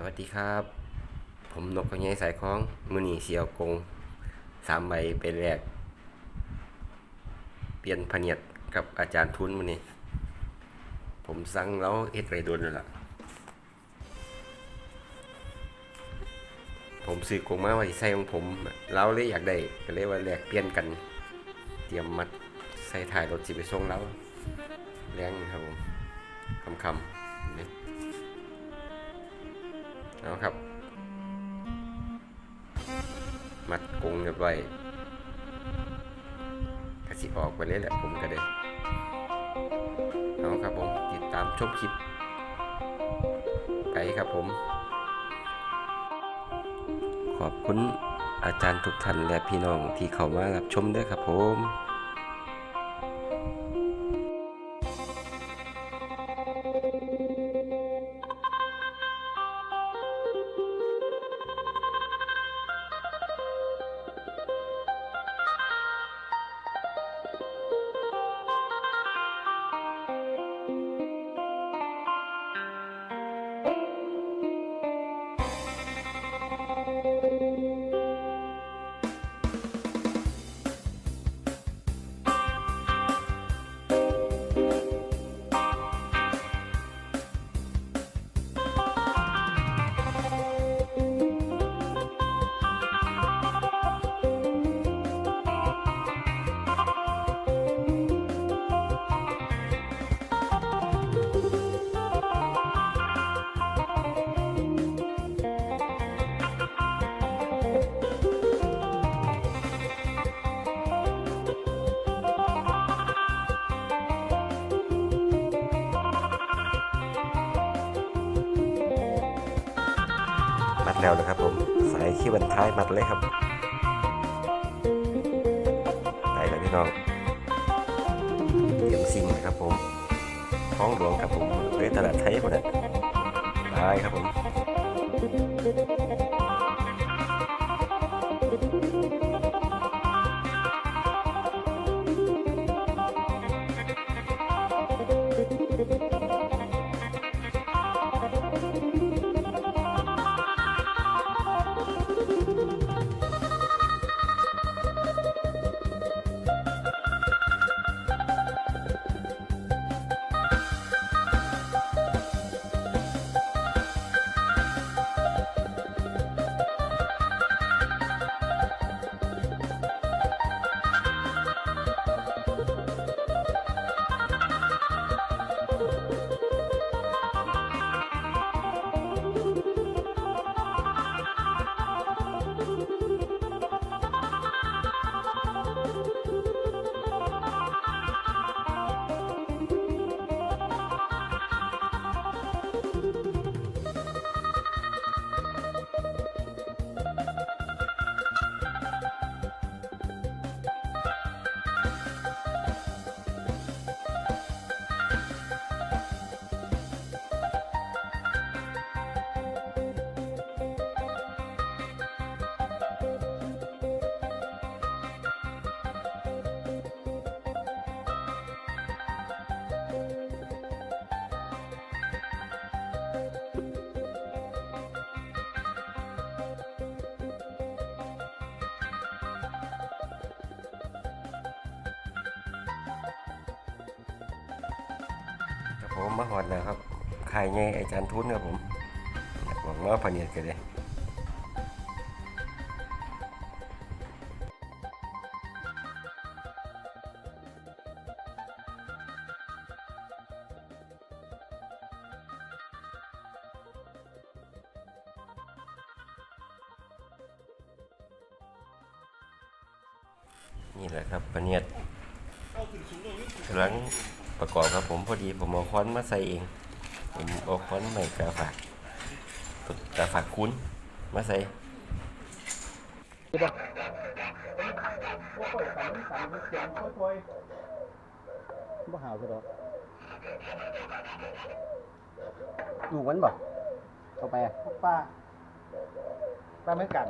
สวัสดีครับ ผมนกกระเงยสายคล้องมือนีเสียวกงสามใบเป็นแรก เปลี่ยนพเนียดกับอาจารย์ทุนมือนี้ ผมสั่งแล้วเฮ็ดไรโดนแล้วล่ะ ผมซื้อกงมาไว้ใส่ของผมเราเลยอยากได้ก็เลยว่าแลกเปลี่ยนกัน เตรียมมัดใส่ถ่ายรถสิไปส่งแล้วแรงครับผมคำคำๆนี่เอาครับ มัดกงเรียบร้อยกระสิออกไปเลยแหละผมก็ได้เอาครับผมติดตามชมคลิป ไปครับผม ขอบคุณอาจารย์ทุกท่านและพี่น้องที่เข้ามารับชมด้วยครับผม แล้วนะครับผมสายขี้บันท้ายมัดเลยครับได้แล้วพี่น้องเตรียมซิงนะครับผมท้องหลวงครับผมเลยตลาดไทยหมดเลยได้ครับผม ผมมาหอดแล้วครับขายไงอาจารย์ทุนครับผมหวังว่าพเนียดกันเลยนี่แหละครับพเนียดกำลัง ประกอบครับผมพอดีผมเอาค้อนมาใส่เอง ผมเอาค้อนใหม่กาฝากกาฝากคุ้นมาใส่บ่หาวซะดอกลูกมันบ่เอาไปอะป้าป้าไม่กัน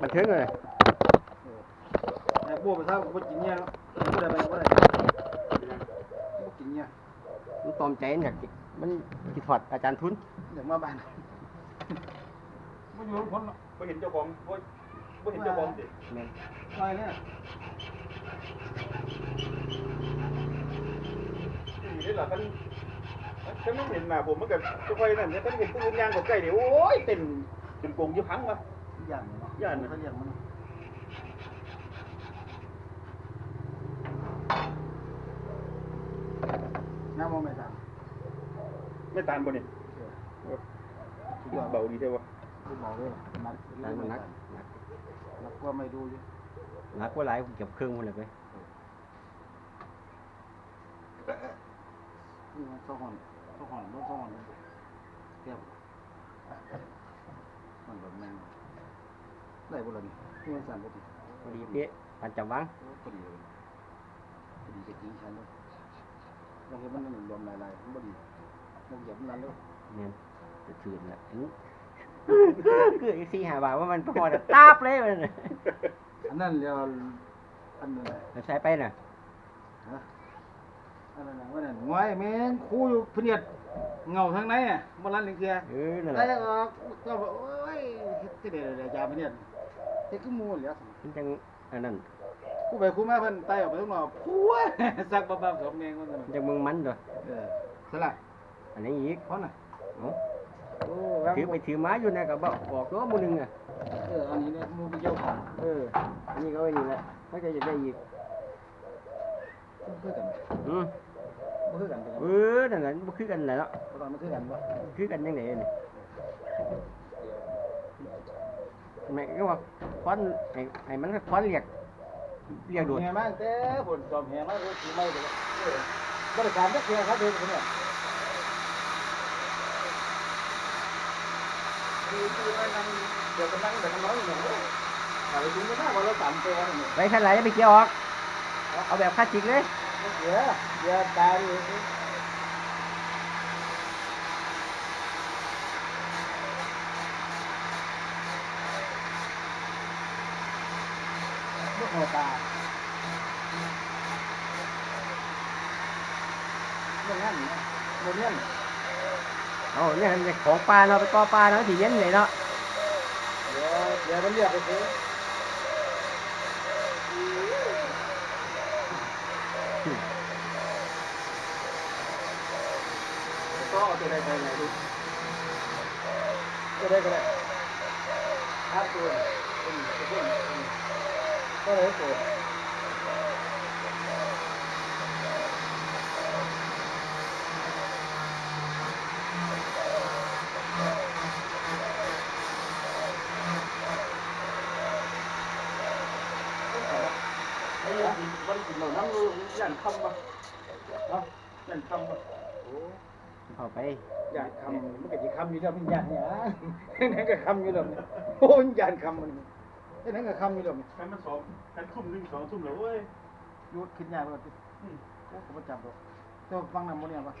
มันถึงเลย แต่พวกภาษาบ่กินเนี่ยเนาะบ่ได้ไปบ่ได้บ่กินเนี่ยมันตอมใจเนี่ยมันคิดถอดอาจารย์ทุนเดี๋ยวมาบ้านไม่อยู่คนหรอกไม่เห็นเจ้าของไม่ไม่เห็นเจ้าของสิแม่นอะไรเนี่ยนี่นี่แหละท่านท่านไม่เห็นหน้าผมเหมื่อนกับเจ้าไฟนั่นเนี่ยท่านเห็นผู้อื่นย่างกับไก่เดี๋ยวโอ้ยเต็มเป็นกรงอยี่พังวะย่านเนาะย่านเขาเรียกมัน น้ำมันไม่ต่างไม่ตานบ่เนี่ยสุดยอดเบาดีเท่วะไม่เบาเลยนักนักมันนักนักนักกว่าไม่ดูอยู่นักกว่าหลายเกือบครึ่งหมดเลยไปนี่มันสองหอนสองหอนรถสองหอนเทียบมันแบบแมงได้บุหรี่นี่มันสั่นบุหรี่พอดีเป๊ะปันจำวังพอดีเลยพอดีจะกินฉันเลย ลองให้มันหนึ่งรวมหลายๆมันพอดีลองเหยียบมันนั้นเลยเนี่ยจะถืนละอันนี้คืออีกสี่หาบาทว่ามันพอจะตาบเลยมันอันนั้นเรียกอันนั้นเราใช้ไปน่ะฮะอันนั้นว่านั่นงอยแม่งคู่อยู่เพนียดเงาทางไหนอะมันรันหนึ่งเทียเออนั่นแหได้ละออกก็บอกโอ้ยที่เดี๋ยวเดี๋ยวยาเพนียดเฮ็ดคือหมูเหลือมันจังอันนั้น คู่ไปคู่มาเพิ่นไต่ออกไปข้างนอกคู่สักบ้าๆสองเมงมันนั่นมันจังมึงมันด้วยเออสละอันนี้อีกเพราะน่ะเอ้าโอ้ถือไปถือไม้อยู่นะกับบอกบอกตัวมูหนึงอะเอออันนี้เนี่ยมูไปเจ้าของเออ อันนี้ก็ไว้นี่แหละถ้าจะอยากได้อีกบ่คือกันอืมบ่คือกันเออนั่นแหละบ่คือกันแหละเนาะบ่ต้องมันคือกันบ่คือกันยังไงนี่แม่ก็ว่าควันไอ้ไอ้มันก็ควันเรียก เรียกโดดแห่มาแต่ผลจอมแห่มาก็คือไม่เลยเออบริการจักเทื่อครับเด้อคนเนี่ยคือคือว่านั่งเดี๋ยวกำลังแต่กำลังอยู่เนี่ยเอาไปถึงก็น่าว่าเราสามตัวเนี่ยไปขั้นไหนไปเกี่ยวออก เอาแบบคลาสสิกเลยเดี๋ยวเดี๋ยวตายอยู่ลูก หัวตาเรื่องนั้นเนี่ยโมเนียนเอาเนี่ยมันของปลาเนาะไปก่อปลาเนาะที่เย็นเลยเนาะเดี๋ยวเดี๋ยวมันเรียกไปซื้อก็เอาตัวใดไปไหนดูตัวใดก็ได้ห้าตัวอืมตัวนี้อืม ก็เลยตัวไอ้ยันวันกินเราน้ำรู้ยันคำปะเนาะยันคำปะโอ้เอาไปยันคำมันก็จะคำอยู่แล้วมันยันเนี่ยนั่นก็คำอยู่แล้วเนี่ยโอ้ยยันคำมัน นั่นก็คำอยู่แล้วเนี่ยแค่มันสองแค่ทุ่มหนึ่งสองทุ่มแล้วเว้ยยุดขึ้นยากเลยอืมโอ้ผมประจับดอกเจ้าฟังนำโมเนี่ยปะ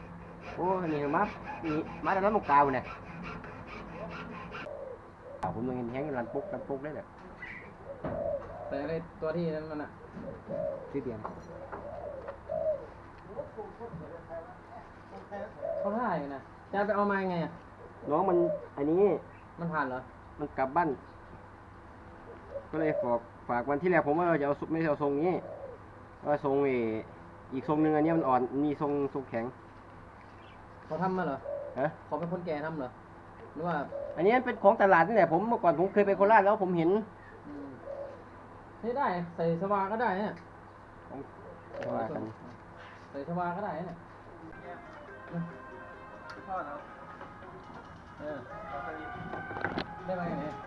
โอ้นี่มานี่มาแล้วลูกกาวเนี่ยเอาผมยังเห็นแห้งรันปุกรันปุกได้เลยแต่ในตัวที่นั้นมันอะซื้อเดียมเขาถ่ายนะจะไปเอามาไงอะน้องมันอันนี้มันผ่านเหรอ มันกลับบ้าน ก็เลยฝากฝากวันที่แรกผมว่าจะเอาสุไม่ได้เอาทรงนี้ว่าทรงเอออีกทรงหนึ่งอันเนี้ยมันอ่อนมีทรงทรงแข็งเขาทำมาเหรอฮะเขาเป็นคนแก่ทำเหรอหรือว่า อันนี้เป็นของตลาดนี่แหละผมเมื่อก่อนผมเคยไปโคราชแล้วผมเห็นอืมใช้ได้ใส่สวาก็ได้เนี่ยว่ากันใส่สวาก็ได้เนี่ยพ่อเนาะเออได้มาอย่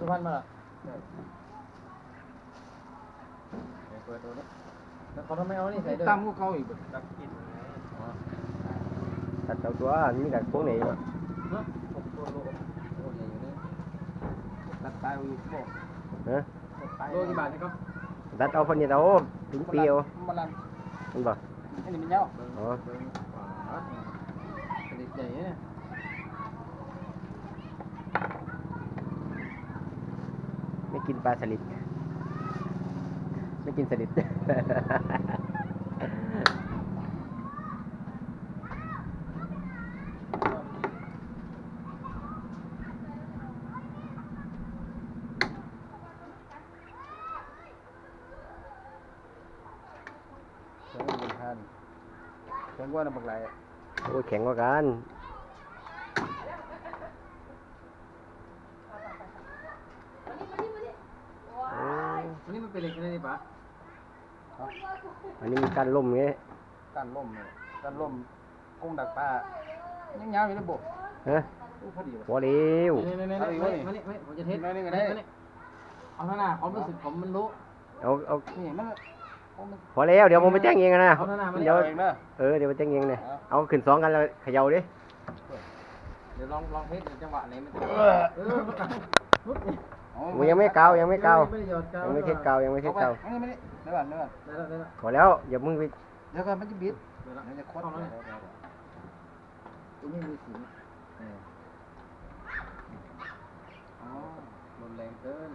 สุพรรณมาเหรอำเปิดดูนะแล้วเขาทำไมเอานี่ใส่ด้วยตั้มก็เขาอีกดักกินตัดเอาตัวมีแต่พวกไหนวะเนอะหกตัวโลโอ้ยอยู่นี่ตัดตายอีกพวกฮะโลกี่บาทนี่ครับตัดเอาคนนี้เอาถึงเปรียวมันลันมันบอกอันนี้มันยาวอ๋อผลิ ปลาสลิด ไม่กินสลิด ฉันว่าน้ำบักไหล โอ้แข็งกว่ากัน เป็นเหล็กอะไรนี่ปะอันนี้มีการล่มไงการล่มเนี่ยการล่มกุ้งดักปลายังยาวอยู่ระบบฮะอู้พอดีว่ะ พอเร็วนี่นี่นี่เอาอีกวะนี่มานี่มานี่ผมจะเทสมานี่ก็ได้ มานี่เอาเท่าหน้าความรู้สึกผมมันรู้เอาเอานี่มันโอ้มันพอแล้วเดี๋ยวผมไปแจ้งเองนะ เอาเท่าหน้ามานี่เดี๋ยวเองเด้อเออเดี๋ยวไปแจ้งเองเนี่ยเอาขึ้นสองกันแล้วเขย่าดิเดี๋ยวลองลองเทสดูจังหวะไหนมันจะเออมัน ตัดปุ๊บนี่เอาโอ้ยยังไม่เกายังไม่เกาไม่ได้หยอดกาวยังไม่เช็ดเกายังไม่เช็ดเกาเอาไปไม่ได้ไม่ได้เดี๋ยวก่อนเดี๋ยวก่อนได้แล้วได้แล้วพอแล้วอย่ามึงไปเดี๋ยวก่อนมันจะบิดได้แล้วเดี๋ยวจะคเข้าวัดแล้วเนี่ยตัวนี้มีสีเอออ๋อรุนแรงเกิน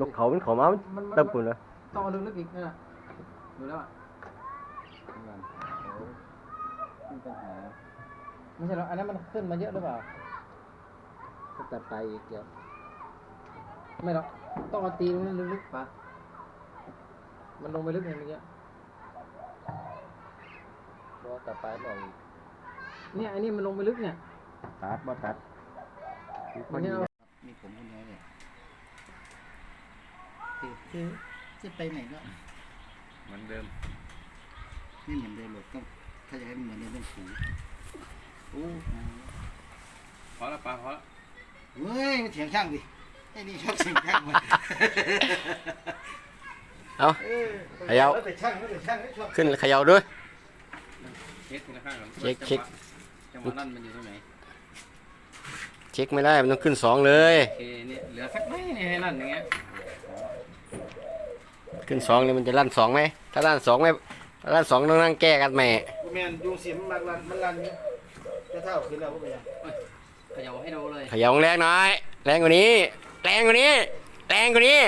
นกเขามันเขามามันมันมันเติมปุ่นเลยต้องเอาลึกๆอีกนั่นน่ะดูแล้วอะเดี๋ยวก่อนโอ้มีปัญหา ไม่ใช่หรอกอันนั้นมันขึ้นมาเยอะหรือเปล่าก็ตัดไปอีกเดี๋ยวไม่หรอกต้องเอาตีตรงนั้นลึกๆปะมันลงไปลึกไงเมื่อกี้รอตัดไปหน่อยเนี่ยอันนี้มันลงไปลึกเนี่ยตัดบ่ตัดมันเนี่ยเอามีผมคนเดียวเนี่ยคือคือจะไปไหนก็เหมือนเดิมไม่เหมือนเดิมหรอกต้องถ้าจะให้มันเหมือนเดิมต้องถูโอ้พอแล้วปลาพอแล้วเฮ้ยมันเถียงช่างดิไอ้นี่ชอบเถียงช่างมันเอาเขย่า แล้วแต่ช่างแล้วแต่ช่างไม่ชอบขึ้นเขย่าด้วย เช็คทีละข้างก่อนเช็คเช็คจังหวะนั่นมันอยู่ตรงไหนเช็คไม่ได้มันต้องขึ้นสองเลย โอเคเนี่ยเหลือสักไม่เนี่ยให้นั่นอย่างเงี้ยขึ้นสองเลยมันจะลั่นสองไหมถ้าลั่นสองไม่ลั่นสองต้องนั่งแก้กันแหม่ กูแมนยุงเสียมมันรันมันรันอยู่ จะเท่าขึ้นแล้วพวกเนี้ยเขย่าให้ดูเลยเขย่าแรงหน่อย แรงกว่านี้ แรงกว่านี้ แรงกว่านี้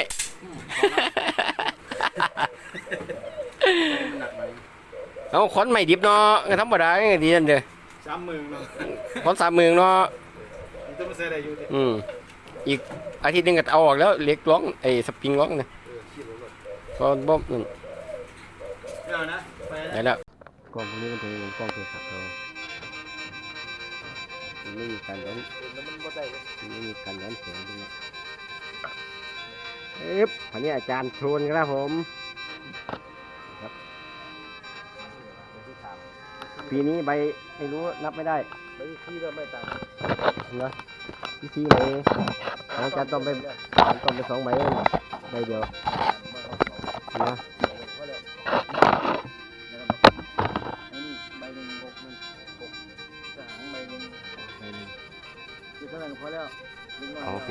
มันหนักไหมเอาขอนใหม่ดิบเนาะก็ธรรมดาไงดีนั่นเด้อสามหมื่นเนาะขอนสามหมื่นเนาะมันจะมาใส่ได้อยู่ดิอืมอีกอาทิตย์หนึงก็เอาออกแล้วเหล็กร้องไอ้สปริงร้องเนี่ยเออขี้รถรถก็บ่นั่นเอานะไปนะ ได้แล้วกล้องพวกนี้มันเป็นกล้องโทรศัพท์เรา มันไม่มีการย้อนแล้วมันบ่ได้เลยมันไม่มีการย้อนแสงตรงนี้เอ๊บอันนี้อาจารย์ชวนครับผม ครับปีนี้ใบไม่รู้นับไม่ได้ไปขี้ก็ไม่ต่างเหรอพี่ซีไหนอาจารย์ต้องไปต้องไปสองใบเองใบเดียว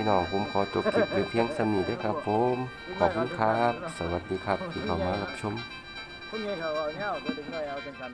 พี่น้องผมขอจบคลิปไว้เพียงสำนีด้วยครับผมขอบคุณครับ สวัสดีครับที่เข้ามารับชม คุณยายเขาเอาเงี้ยเอาไปดึงเลยเอาจังกัน